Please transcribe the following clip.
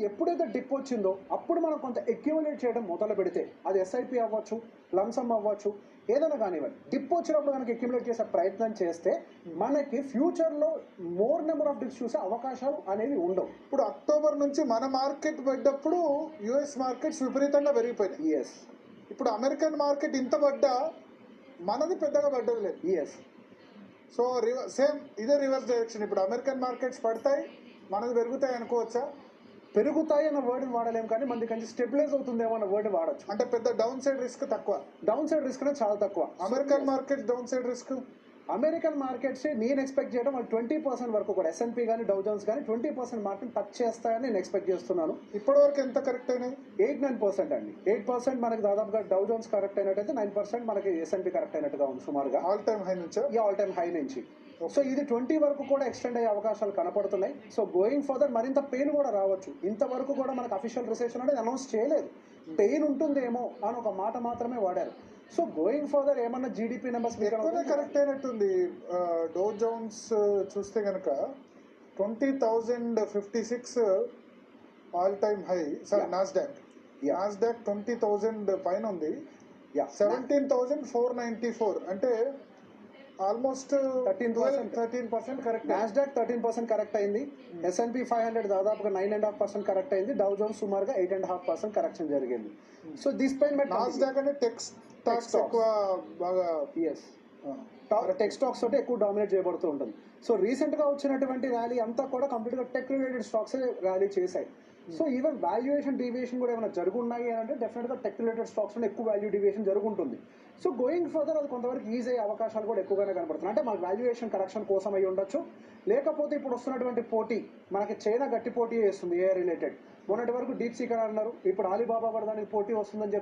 ఎప్పుడైతే డిప్ వచ్చిందో అప్పుడు మనం కొంత అక్యుములేట్ చేయడం మొదలు పెడితే అది ఎస్ఐపి అవ్వచ్చు లంసమ్ అవ్వచ్చు ఏదైనా కానివ్వండి. డిప్ వచ్చినప్పుడు కనుక అక్యుములేట్ చేసే ప్రయత్నం చేస్తే మనకి ఫ్యూచర్లో మోర్ నెంబర్ ఆఫ్ డిప్స్ చూసే అవకాశాలు అనేవి ఉండవు. ఇప్పుడు అక్టోబర్ నుంచి మన మార్కెట్ పడ్డప్పుడు యుఎస్ మార్కెట్స్ విపరీతంగా పెరిగిపోయినాయి. ఎస్ ఇప్పుడు అమెరికన్ మార్కెట్ ఇంత పడ్డా మనది పెద్దగా పడ్డది లేదు. ఎస్ సో రివ- సేమ్ ఇదే రివర్స్ డైరెక్షన్ ఇప్పుడు అమెరికన్ మార్కెట్స్ పడతాయి మనది పెరుగుతాయి అనుకోవచ్చా? పెరుగుతాయి అన్న వర్డ్ వాడలేం కానీ మనకి కొంచెం స్టెబిలైజ్ అవుతుందేమో అన్న వర్డ్ వాడచ్చు. అంటే పెద్ద డౌన్ సైడ్ రిస్క్ తక్కువ. డౌన్ సైడ్ రిస్క్ చాలా తక్కువ. American market downside risk American markets నేను ఎక్స్పెక్ట్ చేయడం వాళ్ళు ట్వంటీ పర్సెంట్ వరకు కూడా. ఎస్ఎన్పి కానీ డౌజన్స్ కానీ ట్వంటీ పర్సెంట్ మార్కెట్ టచ్ చేస్తాయని నేను ఎక్స్పెక్ట్ చేస్తున్నాను. ఇప్పటి వరకు ఎంత కరెక్ట్ అయినాయి? ఎయిట్ నైన్ పర్సెంట్ అండి. ఎయిట్ పర్సెంట్ మనకి దాదాపుగా డౌజన్స్ కరెక్ట్ అయినట్టయితే నైన్ పర్సెంట్ మనకి ఎస్ఎన్పి కరెక్ట్ అయినట్టుగా ఉంది సుమారుగా. ఆల్ టైమ్ హై నుంచా? ఈ ఆల్ టైమ్ హై నుంచి. సో ఇది ట్వంటీ వరకు కూడా ఎక్స్టెండ్ అయ్యే అవకాశాలు కనపడుతున్నాయి. సో గోయింగ్ ఫర్దర్ మరింత పెయిన్ కూడా రావచ్చు. ఇంతవరకు కూడా మనకు అఫీషియల్ రిసెషన్ అనేది అనౌన్స్ చేయలేదు. పెయిన్ ఉంటుందేమో అని ఒక మాట మాత్రమే వాడారు. సో గోయింగ్ ఫర్దర్ ఏమన్నా జీడిపి నెంబర్స్ కరెక్ట్ అయినట్టుంది. డో జోన్స్ చూస్తే కనుక twenty thousand fifty six all time high sorry. Nasdaq Yeah. Nasdaq twenty thousand పైన ఉంది. Seventeen thousand four ninety four అంటే almost 13%. Thirteen percent correct Nasdaq thirteen percent correct అయింది. SNP five hundred దాదాపుగా nine and half percent correct అయింది. Dow Jones సుమారుగా eight and half percent correction జరిగింది. So this పైన Nasdaq అంటే techs. ఎక్కువ బాగా ఎస్ టెక్ స్టాక్స్ తోటి ఎక్కువ డామినేట్ చేయబడుతూ ఉంటుంది. సో రీసెంట్గా వచ్చినటువంటి ర్యాలీ అంతా కూడా కంప్లీట్గా టెక్ రిలేటెడ్ స్టాక్స్ ర్యాలీ చేశాయి. సో ఈవెన్ వాల్యుయేషన్ డివియేషన్ కూడా ఏమైనా జరుగున్నాయి అని అంటే డెఫినెట్గా టెక్ రిలేటెడ్ స్టాక్స్లో ఎక్కువ వాల్యూ డివియేషన్ జరుగుంటుంది. సో గోయింగ్ ఫర్దర్ అది కొంతవరకు ఈజీ అయ్యే అవకాశాలు కూడా ఎక్కువగానే కనబడుతున్నాయి. అంటే మనకి వాల్యుయేషన్ కరెక్షన్ కోసం అయి ఉండొచ్చు. లేకపోతే ఇప్పుడు వస్తున్నటువంటి పోటీ మనకి చైనా గట్టి పోటీ వేస్తుంది ఏ రిలేటెడ్ మొన్నటి వరకు డీప్ సీకర్ అన్నారు ఇప్పుడు ఆలీబాబా కూడా దానికి పోటీ వస్తుందని చెప్పి